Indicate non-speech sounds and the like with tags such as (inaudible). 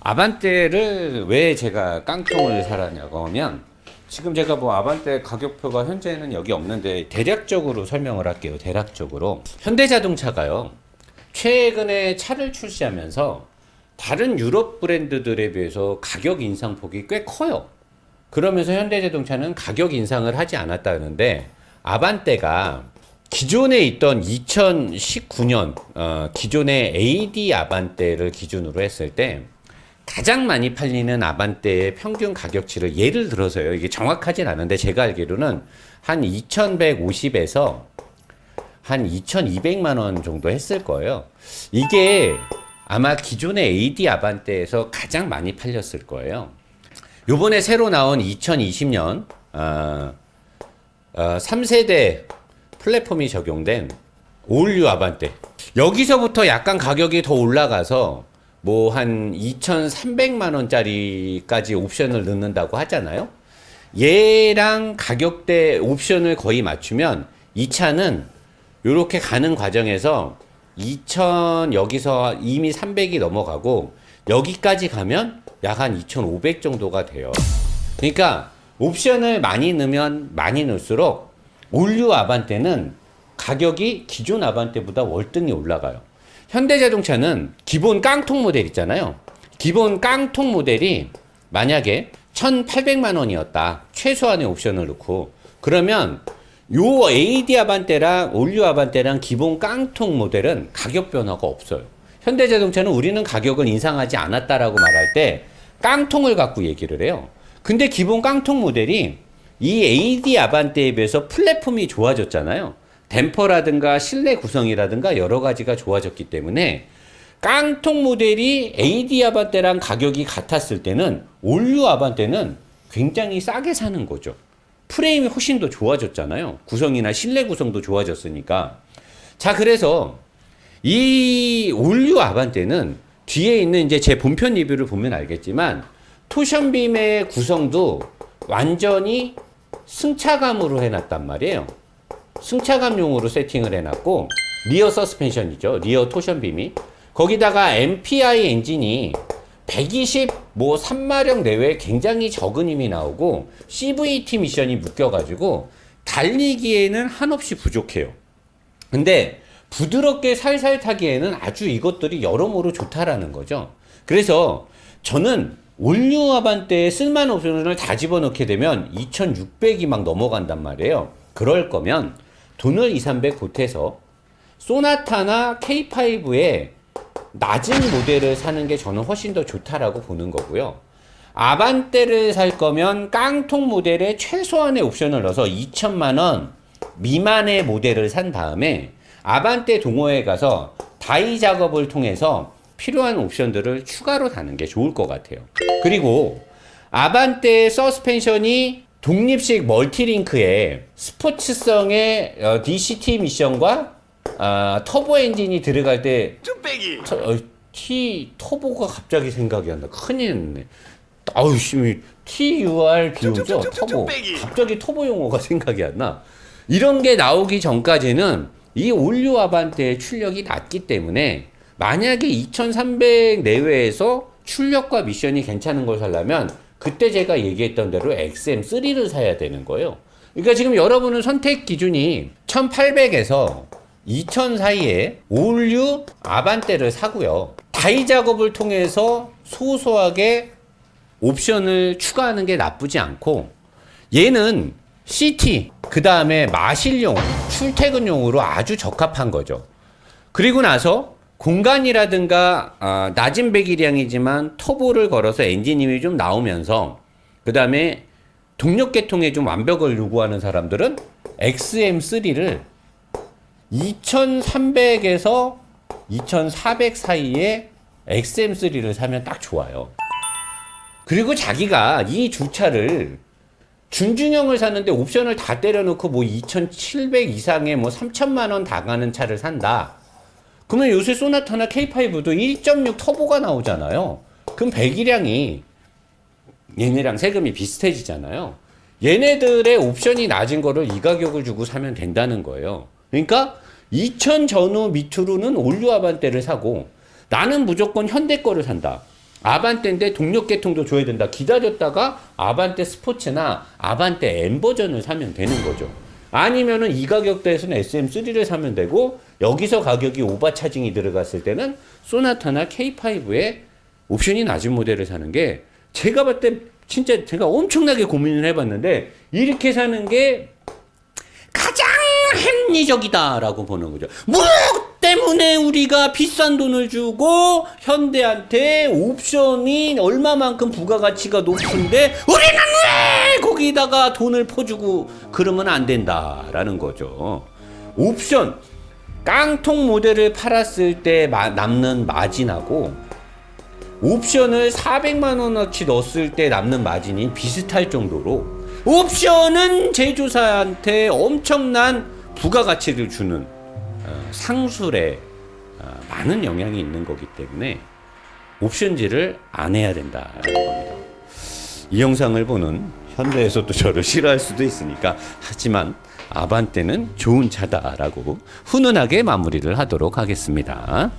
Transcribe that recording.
아반떼를 왜 제가 깡통을 사라냐고 하면 지금 제가 뭐 아반떼 가격표가 현재는 여기 없는데 대략적으로 설명을 할게요. 대략적으로 현대자동차가요. 최근에 차를 출시하면서 다른 유럽 브랜드들에 비해서 가격 인상폭이 꽤 커요. 그러면서 현대자동차는 가격 인상을 하지 않았다는데 아반떼가 기존에 있던 2019년 어, 기존의 AD 아반떼를 기준으로 했을 때 가장 많이 팔리는 아반떼의 평균 가격치를 예를 들어서요. 이게 정확하진 않은데 제가 알기로는 한 2,150에서 한 2,200만 원 정도 했을 거예요. 이게 아마 기존의 AD 아반떼에서 가장 많이 팔렸을 거예요. 요번에 새로 나온 2020년 어, 어, 3세대 플랫폼이 적용된 올류 아반떼 여기서부터 약간 가격이 더 올라가서 뭐 한 2,300만 원짜리까지 옵션을 넣는다고 하잖아요. 얘랑 가격대 옵션을 거의 맞추면 이 차는 이렇게 가는 과정에서 2,000 여기서 이미 300이 넘어가고 여기까지 가면 약 한 2,500 정도가 돼요. 그러니까 옵션을 많이 넣으면 많이 넣을수록 올류 아반떼는 가격이 기존 아반떼보다 월등히 올라가요. 현대자동차는 기본 깡통 모델 있잖아요. 기본 깡통 모델이 만약에 1,800만 원이었다. 최소한의 옵션을 넣고 그러면 요 AD 아반떼랑 올류 아반떼랑 기본 깡통 모델은 가격 변화가 없어요. 현대자동차는 우리는 가격을 인상하지 않았다라고 말할 때 깡통을 갖고 얘기를 해요. 근데 기본 깡통 모델이 이 AD 아반떼에 비해서 플랫폼이 좋아졌잖아요. 댐퍼라든가 실내 구성이라든가 여러 가지가 좋아졌기 때문에 깡통 모델이 AD 아반떼랑 가격이 같았을 때는 올류 아반떼는 굉장히 싸게 사는 거죠. 프레임이 훨씬 더 좋아졌잖아요. 구성이나 실내 구성도 좋아졌으니까. 자, 그래서 이 올류 아반떼는 뒤에 있는 이제 제 본편 리뷰를 보면 알겠지만 토션빔의 구성도 완전히 승차감으로 해놨단 말이에요. 승차감용으로 세팅을 해놨고 리어 서스펜션이죠. 리어 토션 빔이 거기다가 MPI 엔진이 120 뭐 3마력 내외 굉장히 적은 힘이 나오고 CVT 미션이 묶여가지고 달리기에는 한없이 부족해요. 근데 부드럽게 살살 타기에는 아주 이것들이 여러모로 좋다라는 거죠. 그래서 저는 올류 아반떼에 쓸만한 옵션을 다 집어넣게 되면 2600이 막 넘어간단 말이에요. 그럴 거면 돈을 2, 300 보태서 소나타나 K5의 낮은 모델을 사는 게 저는 훨씬 더 좋다라고 보는 거고요. 아반떼를 살 거면 깡통 모델에 최소한의 옵션을 넣어서 2천만 원 미만의 모델을 산 다음에 아반떼 동호회에 가서 다이 작업을 통해서 필요한 옵션들을 추가로 다는 게 좋을 것 같아요. 그리고 아반떼 서스펜션이 독립식 멀티링크에 스포츠성의 어, DCT 미션과 아, 터보 엔진이 들어갈 때 뚝배기 터, 어, T 터보가 갑자기 생각이 안 나. 큰일 났네. 아우 씨, TUR 비우죠 터보. 갑자기 터보 용어가 (laughs) 생각이 안 나. 이런 게 나오기 전까지는 이 올류 아반떼의 출력이 낮기 때문에 만약에 2300 내외에서 출력과 미션이 괜찮은 걸 살려면 그때 제가 얘기했던 대로 XM3를 사야 되는 거예요. 그러니까 지금 여러분은 선택 기준이 1800에서 2000 사이에 올류 아반떼를 사고요. 다이 작업을 통해서 소소하게 옵션을 추가하는 게 나쁘지 않고 얘는 CT 그 다음에 마실용 출퇴근용으로 아주 적합한 거죠. 그리고 나서 공간이라든가 아, 낮은 배기량이지만 터보를 걸어서 엔진임이 좀 나오면서 그 다음에 동력 계통에 좀 완벽을 요구하는 사람들은 XM3를 2300에서 2400 사이에 XM3를 사면 딱 좋아요. 그리고 자기가 이 주차를 준중형을 샀는데 옵션을 다 때려놓고 뭐 2,700 이상의 뭐 3천만 원 다 가는 차를 산다. 그러면 요새 소나타나 K5도 1.6 터보가 나오잖아요. 그럼 배기량이 얘네랑 세금이 비슷해지잖아요. 얘네들의 옵션이 낮은 거를 이 가격을 주고 사면 된다는 거예요. 그러니까 2000 전후 밑으로는 올류 아반떼를 사고 나는 무조건 현대 거를 산다. 아반떼인데 동력 계통도 줘야 된다. 기다렸다가 아반떼 스포츠나 아반떼 M 버전을 사면 되는 거죠. 아니면은 이 가격대에서는 SM3를 사면 되고 여기서 가격이 오버 차징이 들어갔을 때는 소나타나 K5의 옵션이 낮은 모델을 사는 게 제가 봤을 때 진짜 제가 엄청나게 고민을 해봤는데 이렇게 사는 게 가장 합리적이다라고 보는 거죠. 뭐 때문에 우리가 비싼 돈을 주고 현대한테 옵션이 얼마만큼 부가가치가 높은데 우리는 왜 거기다가 돈을 퍼주고 그러면 안 된다라는 거죠. 옵션 깡통 모델을 팔았을 때 마- 남는 마진하고 옵션을 400만 원어치 넣었을 때 남는 마진이 비슷할 정도로 옵션은 제조사한테 엄청난 부가가치를 주는 어, 상술에 어, 많은 영향이 있는 거기 때문에 옵션지를 안 해야 된다는 겁니다. 이 영상을 보는 현대에서도 저를 싫어할 수도 있으니까 하지만 아반떼는 좋은 차다라고 훈훈하게 마무리를 하도록 하겠습니다.